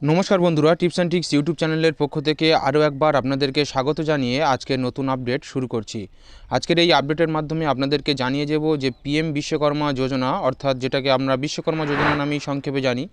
নমস্কার বন্ধুরা, tips and tricks YouTube চ্যানেলের পক্ষ থেকে আরও একবার আপনাদেরকে স্বাগত জানিয়ে আজকের নতুন আপডেট শুরু করছি। আজকের এই আপডেটের মাধ্যমে আপনাদেরকে জানিয়ে দেব যে পিএম বিশ্বকর্মা যোজনা, অর্থাৎ যেটাকে আমরা বিশ্বকর্মা যোজনা নামেই সংক্ষেপে জানি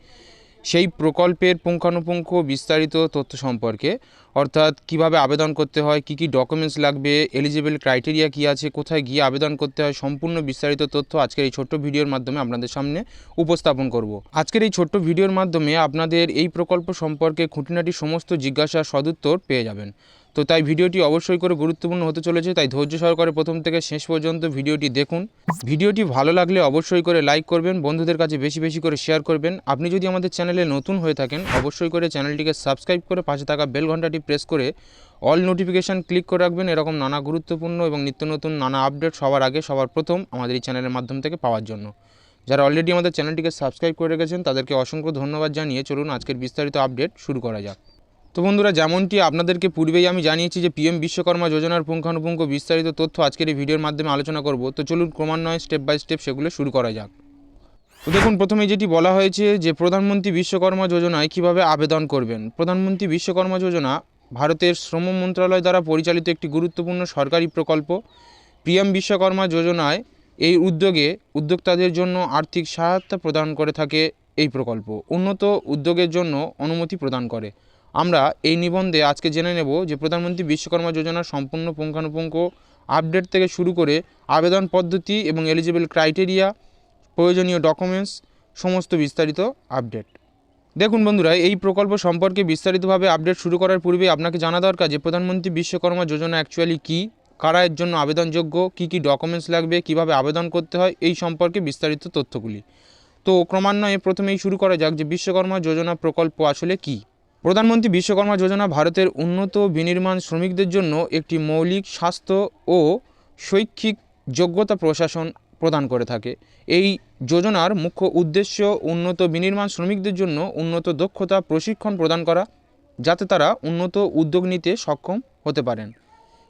সেই প্রকল্পের পুঙ্খানুপুঙ্খ বিস্তারিত তথ্য সম্পর্কে, অর্থাৎ কীভাবে আবেদন করতে হয়, কি কি ডকুমেন্টস লাগবে এলিজিবল ক্রাইটেরিয়া কী আছে, কোথায় গিয়ে আবেদন করতে হয়, সম্পূর্ণ বিস্তারিত তথ্য আজকের এই ছোট্ট ভিডিওর মাধ্যমে আপনাদের সামনে উপস্থাপন করব। আজকের এই ছোট্ট ভিডিওর মাধ্যমে আপনাদের এই প্রকল্প সম্পর্কে খুঁটিনাটি সমস্ত জিজ্ঞাসা সদুত্তর পেয়ে যাবেন। তো তাই ভিডিওটি অবশ্যই করে গুরুত্বপূর্ণ হতে চলেছে, তাই ধৈর্য সহকারে প্রথম থেকে শেষ পর্যন্ত ভিডিওটি দেখুন। ভিডিওটি ভালো লাগলে অবশ্যই করে লাইক করবেন, বন্ধুদের কাছে বেশি বেশি করে শেয়ার করবেন। আপনি যদি আমাদের চ্যানেলে নতুন হয়ে থাকেন, অবশ্যই করে চ্যানেলটিকে সাবস্ক্রাইব করে পাশে থাকা বেল ঘন্টাটি প্রেস করে অল নোটিফিকেশান ক্লিক করে রাখবেন। এরকম নানা গুরুত্বপূর্ণ এবং নিত্য নতুন নানা আপডেট সবার আগে, সবার প্রথম আমাদের এই চ্যানেলের মাধ্যম থেকে পাওয়ার জন্য। যারা অলরেডি আমাদের চ্যানেলটিকে সাবস্ক্রাইব করে রেখেছেন, তাদেরকে অসংখ্য ধন্যবাদ জানিয়ে চলুন আজকের বিস্তারিত আপডেট শুরু করা যাক। তো বন্ধুরা, যেমনটি আপনাদেরকে পূর্বেই আমি জানিয়েছি যে পিএম বিশ্বকর্মা যোজনার পুঙ্খানুপুঙ্খ বিস্তারিত তথ্য আজকের এই ভিডিওর মাধ্যমে আলোচনা করব, তো চলুন ক্রমান্বয়ে স্টেপ বাই স্টেপ সেগুলো শুরু করা যাক। তো দেখুন, প্রথমে যেটি বলা হয়েছে যে প্রধানমন্ত্রী বিশ্বকর্মা যোজনায় কীভাবে আবেদন করবেন? প্রধানমন্ত্রী বিশ্বকর্মা যোজনা ভারতের শ্রম মন্ত্রণালয় দ্বারা পরিচালিত একটি গুরুত্বপূর্ণ সরকারি প্রকল্প। পিএম বিশ্বকর্মা যোজনায় এই উদ্যোগে উদ্যোক্তাদের জন্য আর্থিক সহায়তা প্রদান করে থাকে এই প্রকল্প। উন্নত উদ্যোগের জন্য অনুমতি প্রদান করে। আমরা এই নিবন্ধে আজকে জেনে নেব যে প্রধানমন্ত্রী বিশ্বকর্মা যোজনার সম্পূর্ণ পুঙ্খানুপুঙ্খ আপডেট থেকে শুরু করে আবেদন পদ্ধতি এবং এলিজিবল ক্রাইটেরিয়া প্রয়োজনীয় ডকুমেন্টস সমস্ত বিস্তারিত আপডেট। দেখুন বন্ধুরা, এই প্রকল্প সম্পর্কে বিস্তারিতভাবে আপডেট শুরু করার পূর্বে আপনাকে জানা দরকার যে প্রধানমন্ত্রী বিশ্বকর্মা যোজনা অ্যাকচুয়ালি কী, কারা এর জন্য আবেদনযোগ্য, কী কী ডকুমেন্টস লাগবে, কীভাবে আবেদন করতে হয়, এই সম্পর্কে বিস্তারিত তথ্যগুলি। তো ক্রমান্বয়ে প্রথমেই শুরু করা যাক যে বিশ্বকর্মা যোজনা প্রকল্প আসলে কী। প্রধানমন্ত্রী বিশ্বকর্মা যোজনা ভারতের উন্নত বিনির্মাণ শ্রমিকদের জন্য একটি মৌলিক স্বাস্থ্য ও শৈক্ষিক যোগ্যতা প্রশাসন প্রদান করে থাকে। এই যোজনার মুখ্য উদ্দেশ্য উন্নত বিনির্মাণ শ্রমিকদের জন্য উন্নত দক্ষতা প্রশিক্ষণ প্রদান করা, যাতে তারা উন্নত উদ্যোগ নিতে সক্ষম হতে পারেন।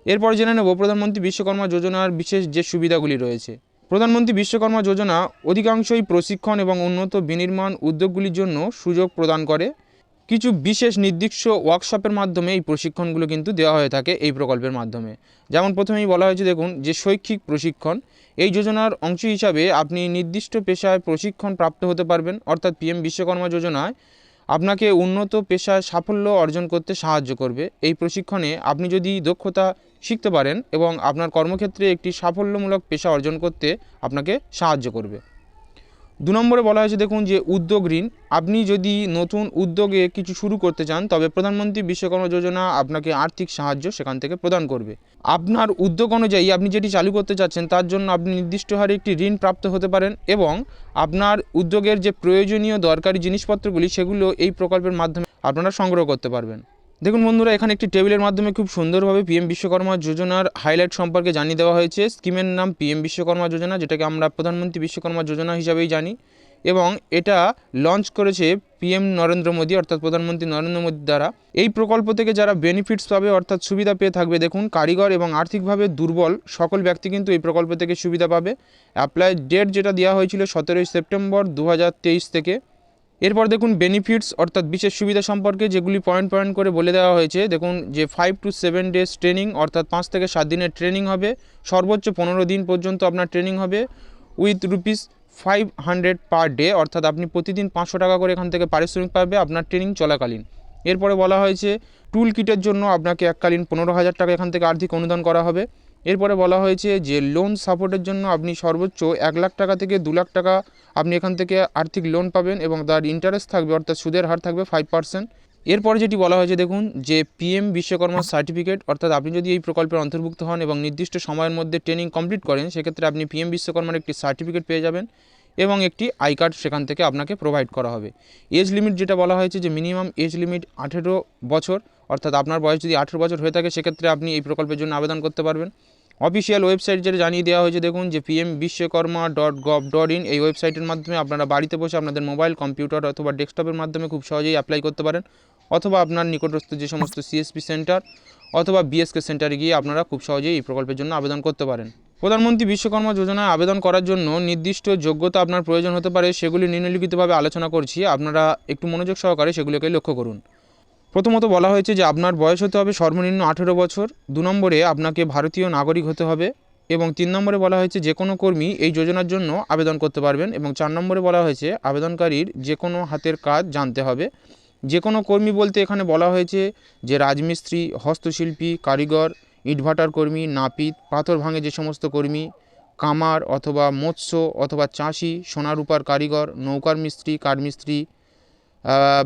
এরপর জেনে নেব প্রধানমন্ত্রী বিশ্বকর্মা যোজনার বিশেষ যে সুবিধাগুলি রয়েছে। প্রধানমন্ত্রী বিশ্বকর্মা যোজনা অধিকাংশই প্রশিক্ষণ এবং উন্নত বিনির্মাণ উদ্যোগগুলির জন্য সুযোগ প্রদান করে কিছু বিশেষ নির্দিষ্ট ওয়ার্কশপের মাধ্যমে এই প্রশিক্ষণগুলো কিন্তু দেওয়া হয়ে থাকে এই প্রকল্পের মাধ্যমে। যেমন প্রথমেই বলা হয়েছে, দেখুন, যে শৈক্ষিক প্রশিক্ষণ, এই যোজনার অংশ হিসাবে আপনি নির্দিষ্ট পেশায় প্রশিক্ষণ প্রাপ্ত হতে পারবেন, অর্থাৎ পিএম বিশ্বকর্মা যোজনায় আপনাকে উন্নত পেশায় সাফল্য অর্জন করতে সাহায্য করবে। এই প্রশিক্ষণে আপনি যদি দক্ষতা শিখতে পারেন এবং আপনার কর্মক্ষেত্রে একটি সাফল্যমূলক পেশা অর্জন করতে আপনাকে সাহায্য করবে। দু নম্বরে বলা হয়েছে, দেখুন যে উদ্যোগ ঋণ, আপনি যদি নতুন উদ্যোগে কিছু শুরু করতে চান, তবে প্রধানমন্ত্রী বিশ্বকর্মা যোজনা আপনাকে আর্থিক সাহায্য সেখান থেকে প্রদান করবে। আপনার উদ্যোগ অনুযায়ী আপনি যেটি চালু করতে চাচ্ছেন, তার জন্য আপনি নির্দিষ্ট হারে একটি ঋণ প্রাপ্ত হতে পারেন এবং আপনার উদ্যোগের যে প্রয়োজনীয় দরকারি জিনিসপত্রগুলি, সেগুলো এই প্রকল্পের মাধ্যমে আপনারা সংগ্রহ করতে পারবেন। দেখুন বন্ধুরা, এখানে একটি টেবিলের মাধ্যমে খুব সুন্দরভাবে পিএম বিশ্বকর্মা যোজনার হাইলাইট সম্পর্কে জানিয়ে দেওয়া হয়েছে। স্কিমের নাম পিএম বিশ্বকর্মা যোজনা, যেটাকে আমরা প্রধানমন্ত্রী বিশ্বকর্মা যোজনা হিসাবেই জানি। এবং এটা লঞ্চ করেছে পিএম নরেন্দ্র মোদী, অর্থাৎ প্রধানমন্ত্রী নরেন্দ্র মোদীর দ্বারা। এই প্রকল্প থেকে যারা বেনিফিটস পাবে, অর্থাৎ সুবিধা পেয়ে থাকবে, দেখুন, কারিগর এবং আর্থিকভাবে দুর্বল সকল ব্যক্তি কিন্তু এই প্রকল্প থেকে সুবিধা পাবে। অ্যাপ্লাই ডেট যেটা দেওয়া হয়েছিল সতেরোই সেপ্টেম্বর দু হাজার তেইশ থেকে। এরপর দেখুন বেনিফিটস অর্থাৎ বিশেষ সুবিধা সম্পর্কে যেগুলি পয়েন্ট পয়েন্ট করে বলে দেওয়া হয়েছে, দেখুন যে five to seven days training অর্থাৎ পাঁচ থেকে সাত দিনের ট্রেনিং হবে, সর্বোচ্চ পনেরো দিন পর্যন্ত আপনার ট্রেনিং হবে with rupees five hundred per day অর্থাৎ আপনি প্রতিদিন পাঁচশো টাকা করে এখান থেকে পারিশ্রমিক পাবে আপনার ট্রেনিং চলাকালীন। এরপরে বলা হয়েছে টুল কিটের জন্য আপনাকে এককালীন পনেরো হাজার টাকা এখান থেকে আর্থিক অনুদান করা হবে। এরপরে বলা হয়েছে যে লোন সাপোর্টের জন্য আপনি সর্বোচ্চ এক লাখ টাকা থেকে দু লাখ টাকা আপনি এখান থেকে আর্থিক লোন পাবেন এবং তার ইন্টারেস্ট থাকবে, অর্থাৎ সুদের হার থাকবে ফাইভ পার্সেন্ট এরপরে যেটি বলা হয়েছে, দেখুন যে পিএম বিশ্বকর্মা সার্টিফিকেট অর্থাৎ আপনি যদি এই প্রকল্পের অন্তর্ভুক্ত হন এবং নির্দিষ্ট সময়ের মধ্যে ট্রেনিং কমপ্লিট করেন, সেক্ষেত্রে আপনি পিএম বিশ্বকর্মার একটি সার্টিফিকেট পেয়ে যাবেন এবং একটি আই কার্ড সেখান থেকে আপনাকে প্রোভাইড করা হবে। এজ লিমিট যেটা বলা হয়েছে যে মিনিমাম এজ লিমিট আঠেরো বছর, অর্থাৎ আপনার বয়স যদি আঠেরো বছর হয়ে থাকে, সেক্ষেত্রে আপনি এই প্রকল্পের জন্য আবেদন করতে পারবেন। অফিসিয়াল ওয়েবসাইট যেটা জানিয়ে দেওয়া হয়েছে, দেখুন যে PM Vishwakarma dot gov dot in এই ওয়েবসাইটের মাধ্যমে আপনারা বাড়িতে বসে আপনাদের মোবাইল কম্পিউটার অথবা ডেস্কটপের মাধ্যমে খুব সহজেই অ্যাপ্লাই করতে পারেন। অথবা আপনার নিকটস্থ যে সমস্ত সিএসপি সেন্টার অথবা বিএসকে সেন্টারে গিয়ে আপনারা খুব সহজেই এই প্রকল্পের জন্য আবেদন করতে পারেন। প্রধানমন্ত্রী বিশ্বকর্মা যোজনায় আবেদন করার জন্য নির্দিষ্ট যোগ্যতা আপনার প্রয়োজন হতে পারে, সেগুলি নিম্নলিখিতভাবে আলোচনা করছি। আপনারা একটু মনোযোগ সহকারে সেগুলোকে লক্ষ্য করুন। প্রথমত বলা হয়েছে যে আপনার বয়স হতে হবে সর্বনিম্ন আঠেরো বছর। দু নম্বরে আপনাকে ভারতীয় নাগরিক হতে হবে এবং তিন নম্বরে বলা হয়েছে যে কোনো কর্মী এই যোজনার জন্য আবেদন করতে পারবেন এবং চার নম্বরে বলা হয়েছে আবেদনকারীর যে কোনো হাতের কাজ জানতে হবে। যে কোনো কর্মী বলতে এখানে বলা হয়েছে যে রাজমিস্ত্রি, হস্তশিল্পী, কারিগর, ইটভাটার কর্মী, নাপিত, পাথর ভাঙে যে সমস্ত কর্মী, কামার অথবা মৎস্য অথবা চাষি, সোনারূপার কারিগর, নৌকার মিস্ত্রি কাঠমিস্ত্রি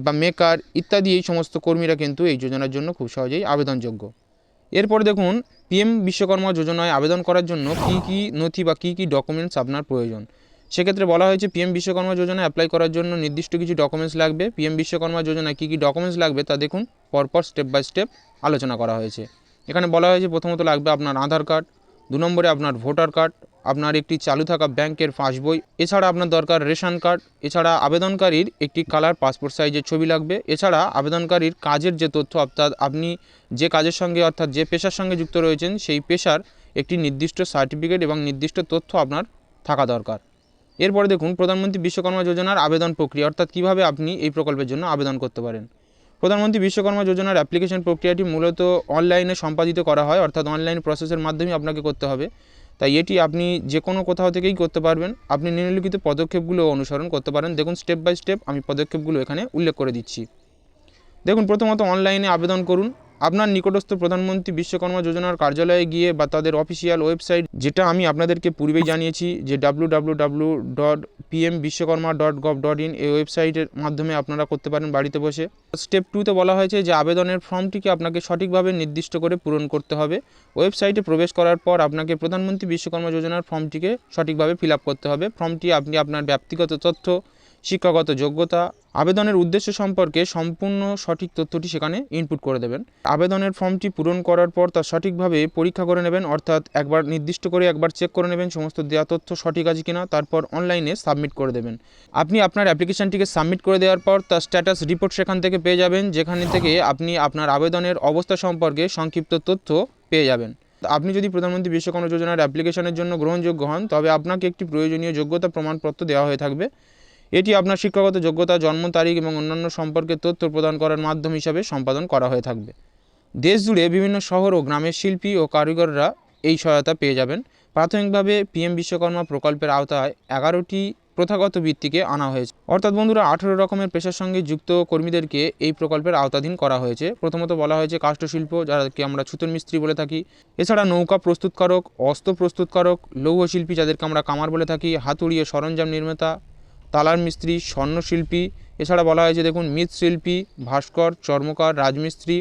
বা মেকার ইত্যাদি এই সমস্ত কর্মীরা কিন্তু এই যোজনার জন্য খুব সহজেই আবেদনযোগ্য। এরপর দেখুন, পিএম বিশ্বকর্মা যোজনায় আবেদন করার জন্য কী কী নথি বা কী কী ডকুমেন্টস আপনার প্রয়োজন? সেক্ষেত্রে বলা হয়েছে, পিএম বিশ্বকর্মা যোজনায় অ্যাপ্লাই করার জন্য নির্দিষ্ট কিছু ডকুমেন্টস লাগবে। পিএম বিশ্বকর্মা যোজনায় কী কী ডকুমেন্টস লাগবে তা দেখুন, পরপর স্টেপ বাই স্টেপ আলোচনা করা হয়েছে। এখানে বলা হয়েছে, প্রথমত লাগবে আপনার আধার কার্ড দু নম্বরে আপনার ভোটার কার্ড আপনার একটি চালু থাকা ব্যাংকের পাসবই, এছাড়া আপনার দরকার রেশন কার্ড, এছাড়া আবেদনকারীর একটি কালার পাসপোর্ট সাইজের ছবি লাগবে, এছাড়া আবেদনকারীর কাজের যে তথ্য, অর্থাৎ আপনি যে কাজের সঙ্গে, অর্থাৎ যে পেশার সঙ্গে যুক্ত রয়েছেন, সেই পেশার একটি নির্দিষ্ট সার্টিফিকেট এবং নির্দিষ্ট তথ্য আপনার থাকা দরকার। এরপরে দেখুন, প্রধানমন্ত্রী বিশ্বকর্মা যোজনার আবেদন প্রক্রিয়া, অর্থাৎ কীভাবে আপনি এই প্রকল্পের জন্য আবেদন করতে পারেন। প্রধানমন্ত্রী বিশ্বকর্মা যোজনার অ্যাপ্লিকেশন প্রক্রিয়াটি মূলত অনলাইনে সম্পাদিত করা হয়, অর্থাৎ অনলাইন প্রসেসের মাধ্যমে আপনাকে করতে হবে। তাই এটি আপনি যে কোনো কোথাও থেকেই করতে পারবেন। আপনি নিম্নলিখিত পদক্ষেপগুলো অনুসরণ করতে পারেন। দেখুন স্টেপ বাই স্টেপ আমি পদক্ষেপগুলো এখানে উল্লেখ করে দিচ্ছি। দেখুন, প্রথমত অনলাইনে আবেদন করুন। আপনার নিকটস্থ প্রধানমন্ত্রী বিশ্বকর্মা যোজনার কার্যালয়ে গিয়ে বা তাদের অফিসিয়াল ওয়েবসাইট, যেটা আমি আপনাদেরকে পূর্বেই জানিয়েছি যে W W W dot PM Vishwakarma dot gov dot in এই ওয়েবসাইটের মাধ্যমে আপনারা করতে পারেন বাড়িতে বসে। স্টেপ টুতে বলা হয়েছে যে আবেদনের ফর্মটিকে আপনাকে সঠিকভাবে নির্দিষ্ট করে পূরণ করতে হবে। ওয়েবসাইটে প্রবেশ করার পর আপনাকে প্রধানমন্ত্রী বিশ্বকর্মা যোজনার ফর্মটিকে সঠিকভাবে ফিল করতে হবে। ফর্মটি আপনি আপনার ব্যক্তিগত তথ্য শিক্ষাগত যোগ্যতা, আবেদনের উদ্দেশ্য সম্পর্কে সম্পূর্ণ সঠিক তথ্যটি সেখানে ইনপুট করে দেবেন। আবেদনের ফর্মটি পূরণ করার পর তা সঠিকভাবে পরীক্ষা করে নেবেন, অর্থাৎ একবার নির্দিষ্ট করে একবার চেক করে নেবেন সমস্ত দেওয়া তথ্য সঠিক আছে কিনা, তারপর অনলাইনে সাবমিট করে দেবেন। আপনি আপনার অ্যাপ্লিকেশনটিকে সাবমিট করে দেওয়ার পর তার স্ট্যাটাস রিপোর্ট সেখান থেকে পেয়ে যাবেন, যেখানে থেকে আপনি আপনার আবেদনের অবস্থা সম্পর্কে সংক্ষিপ্ত তথ্য পেয়ে যাবেন। আপনি যদি প্রধানমন্ত্রী বিশ্বকর্মা যোজনার অ্যাপ্লিকেশনের জন্য গ্রহণযোগ্য হন, তবে আপনাকে একটি প্রয়োজনীয় যোগ্যতা প্রমাণপত্র দেওয়া হয়ে থাকবে। এটি আপনার শিক্ষাগত যোগ্যতা, জন্ম তারিখ এবং অন্যান্য সম্পর্কে তথ্য প্রদান করার মাধ্যম হিসাবে সম্পাদন করা হয়ে থাকবে। দেশ জুড়ে বিভিন্ন শহর ও গ্রামের শিল্পী ও কারিগররা এই সহায়তা পেয়ে যাবেন। প্রাথমিকভাবে পিএম বিশ্বকর্মা প্রকল্পের আওতায় এগারোটি প্রথাগত ভিত্তিকে আনা হয়েছে। অর্থাৎ বন্ধুরা, আঠেরো রকমের পেশার সঙ্গে যুক্ত কর্মীদেরকে এই প্রকল্পের আওতাধীন করা হয়েছে। প্রথমত বলা হয়েছে কাষ্ঠশিল্প, যাদেরকে আমরা ছুতন মিস্ত্রি বলে থাকি। এছাড়া নৌকা প্রস্তুতকারক, অস্ত্র প্রস্তুতকারক, লৌহশিল্পী যাদেরকে আমরা কামার বলে থাকি, হাতুড়ি ও সরঞ্জাম নির্মাতা তালার মিস্ত্রি, স্বর্ণশিল্পী, এছাড়া বলা হয়েছে দেখুন মৃৎশিল্পী, ভাস্কর, চর্মকার, রাজমিস্ত্রি,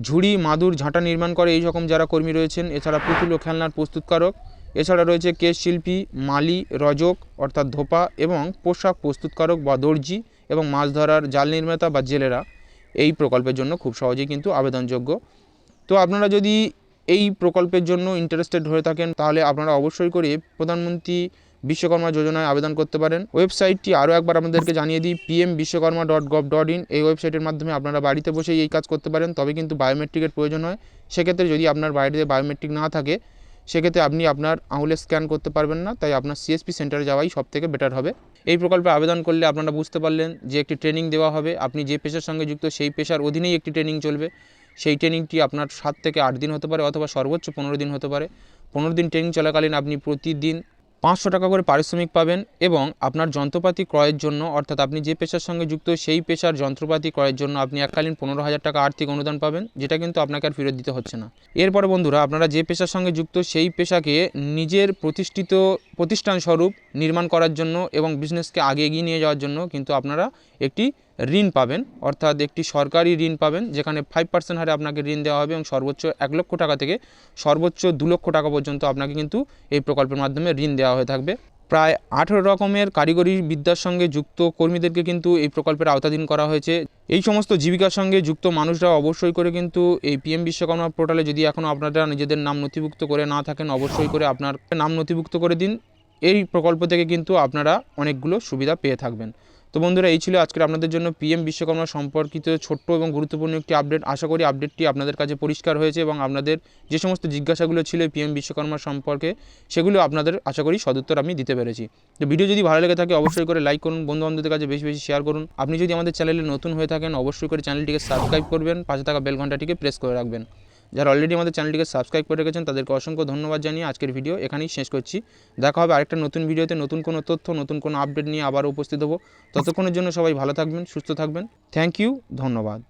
ঝুড়ি, মাদুর, ঝাঁটা নির্মাণ করে এই রকম যারা কর্মী রয়েছেন, এছাড়া পুতুল ও খেলনার প্রস্তুতকারক, এছাড়া রয়েছে কেশ শিল্পী, মালি, রজক, অর্থাৎ ধোপা এবং পোশাক প্রস্তুতকারক বা দর্জি এবং মাছ ধরার জাল নির্মাতা বা জেলেরা এই প্রকল্পের জন্য খুব সহজেই কিন্তু আবেদনযোগ্য। তো আপনারা যদি এই প্রকল্পের জন্য ইন্টারেস্টেড হয়ে থাকেন, তাহলে আপনারা অবশ্যই করে প্রধানমন্ত্রী বিশ্বকর্মা যোজনায় আবেদন করতে পারেন। ওয়েবসাইটটি আরও একবার আপনাদেরকে জানিয়ে দিই PM Vishwakarma dot gov dot in এই ওয়েবসাইটের মাধ্যমে আপনারা বাড়িতে বসেই এই কাজ করতে পারেন, তবে কিন্তু বায়োমেট্রিকের প্রয়োজন হয়। সেক্ষেত্রে যদি আপনার বাড়িতে বায়োমেট্রিক না থাকে, সেক্ষেত্রে আপনি আপনার আঙুলে স্ক্যান করতে পারবেন না, তাই আপনার সিএসপি সেন্টারে যাওয়াই সব থেকে বেটার হবে। এই প্রকল্পে আবেদন করলে আপনারা বুঝতে পারলেন যে একটি ট্রেনিং দেওয়া হবে। আপনি যে পেশার সঙ্গে যুক্ত, সেই পেশার অধীনেই একটি ট্রেনিং চলবে। সেই ট্রেনিংটি আপনার সাত থেকে আট দিন হতে পারে, অথবা সর্বোচ্চ পনেরো দিন হতে পারে। পনেরো দিন ট্রেনিং চলাকালীন আপনি প্রতিদিন পাঁচশো টাকা করে পারিশ্রমিক পাবেন এবং আপনার যন্ত্রপাতি ক্রয়ের জন্য, অর্থাৎ আপনি যে পেশার সঙ্গে যুক্ত, সেই পেশার যন্ত্রপাতি ক্রয়ের জন্য আপনি এককালীন পনেরো হাজার টাকা আর্থিক অনুদান পাবেন, যেটা কিন্তু আপনাকে আর ফেরত দিতে হচ্ছে না। এরপরে বন্ধুরা, আপনারা যে পেশার সঙ্গে যুক্ত, সেই পেশাকে নিজের প্রতিষ্ঠিত প্রতিষ্ঠান স্বরূপ নির্মাণ করার জন্য এবং বিজনেসকে আগে এগিয়ে নিয়ে যাওয়ার জন্য কিন্তু আপনারা একটি ঋণ পাবেন, অর্থাৎ একটি সরকারি ঋণ পাবেন, যেখানে ফাইভ পার্সেন্ট হারে আপনাকে ঋণ দেওয়া হবে এবং সর্বোচ্চ এক লক্ষ টাকা থেকে সর্বোচ্চ দু লক্ষ টাকা পর্যন্ত আপনাকে কিন্তু এই প্রকল্পের মাধ্যমে ঋণ দেওয়া হয়ে থাকবে। প্রায় আঠেরো রকমের কারিগরি বিদ্যার সঙ্গে যুক্ত কর্মীদেরকে কিন্তু এই প্রকল্পের আওতাধীন করা হয়েছে। এই সমস্ত জীবিকার সঙ্গে যুক্ত মানুষরা অবশ্যই করে কিন্তু এই পিএম বিশ্বকর্মা পোর্টালে যদি এখনও আপনারা নিজেদের নাম নথিভুক্ত করে না থাকেন, অবশ্যই করে আপনার নাম নথিভুক্ত করে দিন। এই প্রকল্প থেকে কিন্তু আপনারা অনেকগুলো সুবিধা পেয়ে থাকবেন। তো বন্ধুরা, এই ছিল আজকের আপনাদের জন্য পিএম বিশ্বকর্মা সম্পর্কিত ছোট্ট এবং গুরুত্বপূর্ণ একটি আপডেট আশা করি আপডেটটি আপনাদের কাছে পরিষ্কার হয়েছে এবং আপনাদের যে সমস্ত জিজ্ঞাসাগুলো ছিল পিএম বিশ্বকর্মা সম্পর্কে, সেগুলো আপনাদের আশা করি সদুত্তর আমি দিতে পেরেছি। তো ভিডিও যদি ভালো লেগে থাকে, অবশ্যই করে লাইক করুন বন্ধু বান্ধবদের কাছে বেশি বেশি শেয়ার করুন। আপনি যদি আমাদের চ্যানেলে নতুন হয়ে থাকেন, অবশ্যই করে চ্যানেলটিকে সাবস্ক্রাইব করবেন, পাশে থাকা বেল ঘন্টাটিকে প্রেস করে রাখবেন। যারা অলরেডি আমাদের চ্যানেলটিকে সাবস্ক্রাইব করে রেখেছেন, তাদেরকে অসংখ্য ধন্যবাদ জানিয়ে আজকের ভিডিও এখানেই শেষ করছি। দেখা হবে আরেকটা নতুন ভিডিওতে নতুন কোনো তথ্য, নতুন কোনো আপডেট নিয়ে আবার উপস্থিত হব। ততক্ষণের জন্য সবাই ভালো থাকবেন, সুস্থ থাকবেন। থ্যাংক ইউ ধন্যবাদ।